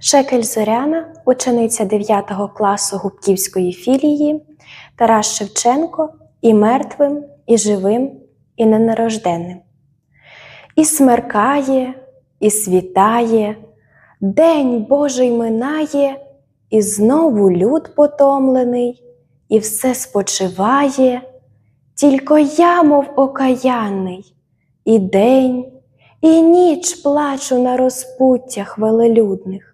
Шекель Зоряна, учениця 9 класу Губківської філії, Тарас Шевченко і мертвим, і живим, і ненарожденним. І смеркає, і світає, День Божий минає, і знову люд потомлений, і все спочиває, тільки я, мов окаянний, і день, і ніч плачу на розпуттях велелюдних,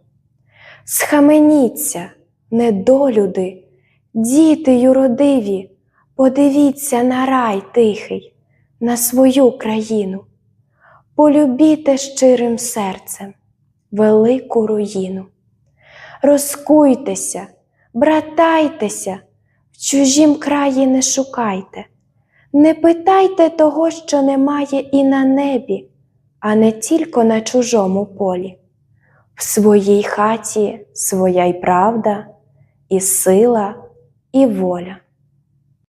Схаменіться, недолюди, діти юродиві, подивіться на рай тихий, на свою країну, полюбіте щирим серцем велику руїну. Розкуйтеся, братайтеся, в чужім краї не шукайте, не питайте того, що немає і на небі, а не тільки на чужому полі. Своїй хаті своя й правда, і сила, і воля.